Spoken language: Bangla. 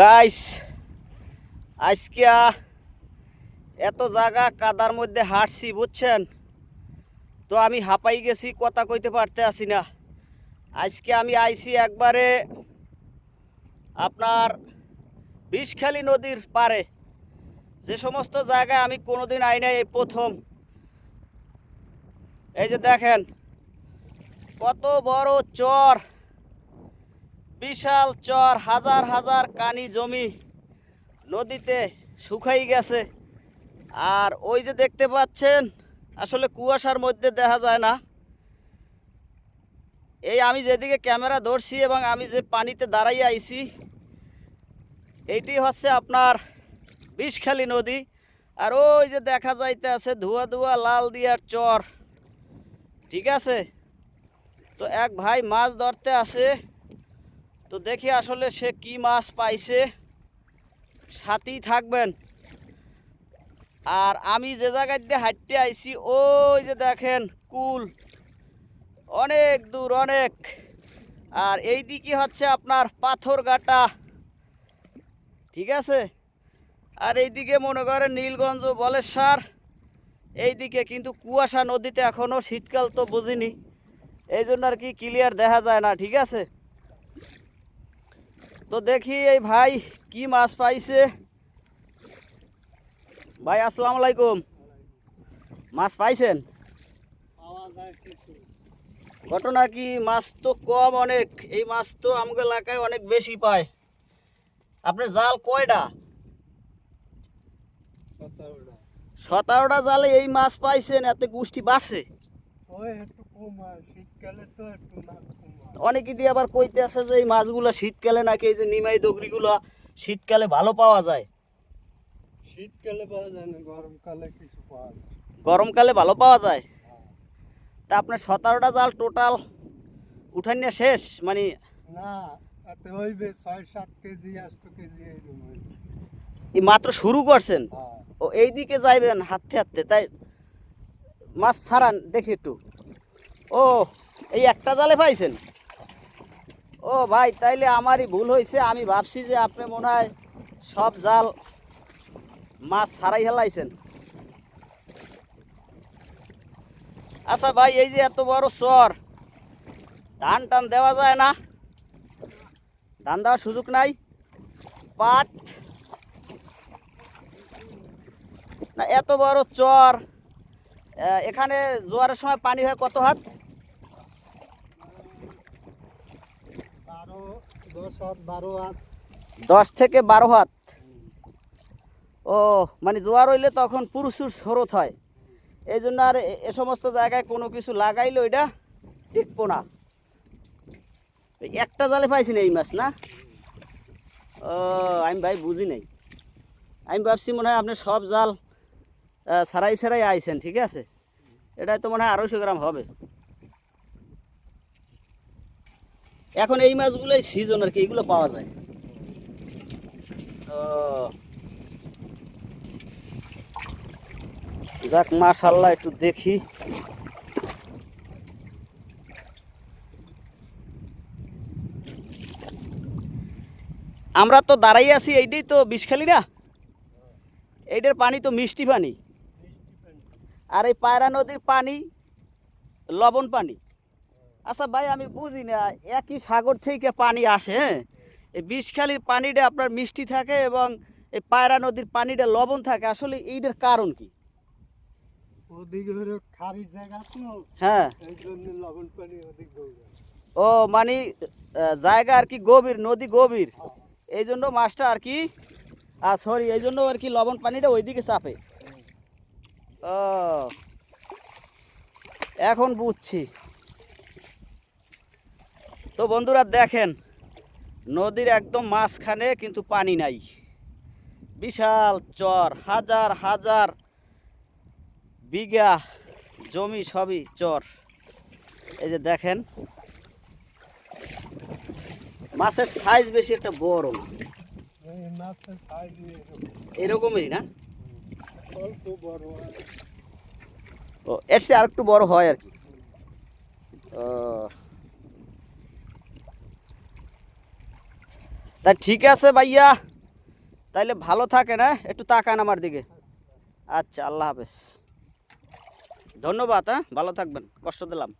গাইস আজকে এত জায়গা কাদার মধ্যে হাঁটছি, বুঝছেন? তো আমি হাঁপাই গেছি, কথা কইতে পারতে আসি না। আজকে আমি আইছি একবারে আপনার বিষখালি নদীর পারে যে সমস্ত জায়গায় আমি কোনোদিন আই নাই প্রথম। এই যে দেখেন, কত বড় চর। বিশাল চর, হাজার হাজার কানি জমি নদীতে শুকাই গেছে। আর ওই যে দেখতে পাচ্ছেন, আসলে কুয়াশার মধ্যে দেখা যায় না। এই আমি যেদিকে ক্যামেরা ধরছি এবং আমি যে পানিতে দাঁড়াইয়ে আইছি এইটি হচ্ছে আপনার বিষখালী নদী। আর ওই যে দেখা যাইতে আছে ধোয়া ধোয়া লাল দিয়ার চর। ঠিক আছে? তো এক ভাই মাছ ধরতে আসে। তো দেখি আসলে সে কি মাছ পাইছে। সাথেই থাকবেন। আর আমি যে জায়গায় দিয়ে হাঁটতে আইছি, ওই যে দেখেন, কুল। অনেক দূর, অনেক। আর এই দিকে হচ্ছে আপনার পাথর গাটা ঠিক আছে? আর এইদিকে মনে করেন নীলগঞ্জ বলেশ্বর। এইদিকে কিন্তু কুয়াশা নদীতে এখনও শীতকাল তো বুঝিনি। এই জন্য আর কি ক্লিয়ার দেখা যায় না, ঠিক আছে? তো দেখি এই ভাই কি মাছ পাইছে। ভাই আসসালামু আলাইকুম। মাছ পাইছেন? ঘটনা কি মাছ তো কম অনেক। এই মাছ তো আমাদের এলাকায় অনেক বেশি পায়। আপনার জাল কয়টা? সতেরোটা। জালে এই মাছ পাইছেন এতে গোষ্ঠী বাসে শীতকালে তো একটু মাছ অনেকে দিয়ে আবার কইতে আছে যে এই মাছগুলো শীতকালে নাকি এই যে নিমাই দগরিগুলো শীতকালে ভালো পাওয়া যায়? শীতকালে পাওয়া যায় না গরমকালে কিছু পাওয়া যায়। গরমকালে ভালো পাওয়া যায়? তা আপনার সতেরোটা জাল টোটাল উঠান নিয়ে শেষ? মানে না হইবে ছয় সাত কেজি আষ্ট কেজি এই মাত্র শুরু করছেন? হ্যাঁ। ও এই দিকে যাইবেন হাঁটতে হাতে তাই মাছ ছাড়ান দেখি একটু। ও এই একটা জালে পাইছেন? ও ভাই, তাইলে আমারই ভুল হয়েছে আমি ভাবছি যে আপনি মনে হয় সব জাল মাছ ছাড়াই হেলাইছেন আচ্ছা ভাই, এই যে এত বড় চর ধান টান দেওয়া যায় না। ধান দেওয়ার সুযোগ নাই। পাট। না, এত বড় চর এখানে জোয়ারের সময় পানি হয় কত হাত? দশ থেকে বারো হাত। ও মানে জোয়ার হইলে তখন প্রচুর স্রোত হয়। এই জন্য আর এ- সমস্ত জায়গায় কোনো কিছু লাগাইলে ওইটা টিকবো না। একটা জালে পাইছি না এই মাছ, না? ও, আমি ভাই বুঝি নাই। আমি ভাবছি মনে হয় আপনি সব জাল ছাড়াই ছাড়াই আইছেন, ঠিক আছে? এটাই তো মনে হয় আড়াইশো গ্রাম হবে। এখন এই মাছগুলোই সিজন আর কি, এগুলো পাওয়া যায়। ও। যাক মাশাল্লাহ একটু দেখি। আমরা তো দাঁড়াই আছি এইটাই তো বিষখালি না এইটার পানি তো মিষ্টি পানি। আর এই পায়রা নদীর পানি, লবণ পানি। আচ্ছা ভাই আমি বুঝি না একই সাগর থেকে পানি আসে হ্যাঁ? এই বিষখালির পানিটা আপনার মিষ্টি থাকে এবং এই পায়রা নদীর পানিটা লবণ থাকে আসলে এইটার কারণ কি? ওদিকে হলো জায়গা তো হ্যাঁ। এই জন্য লবণ পানি ওদিক দৌড়ে ও মানে জায়গা আর কি গভীর নদী গভীর। এই জন্য মাছটা আর কি আর সরি এই জন্য আর কি লবণ পানিটা ওইদিকে চাপে। ও এখন বুঝছি। তো বন্ধুরা দেখেন, নদীর একদম মাঝখানে কিন্তু পানি নাই। বিশাল চর, হাজার হাজার বিঘা জমি সবই চর। এই যে দেখেন, মাছের সাইজ বেশি একটা বড় না। এরকমই না? ও, এর চেয়ে আর একটু বড় হয় আর কি। ও তা ঠিক আছে ভাইয়া। তাইলে ভালো থাকে না একটু তাকান আমার দিকে। আচ্ছা আল্লাহ হাফেজ। ধন্যবাদ হ্যাঁ? ভালো থাকবেন। কষ্ট দিলাম।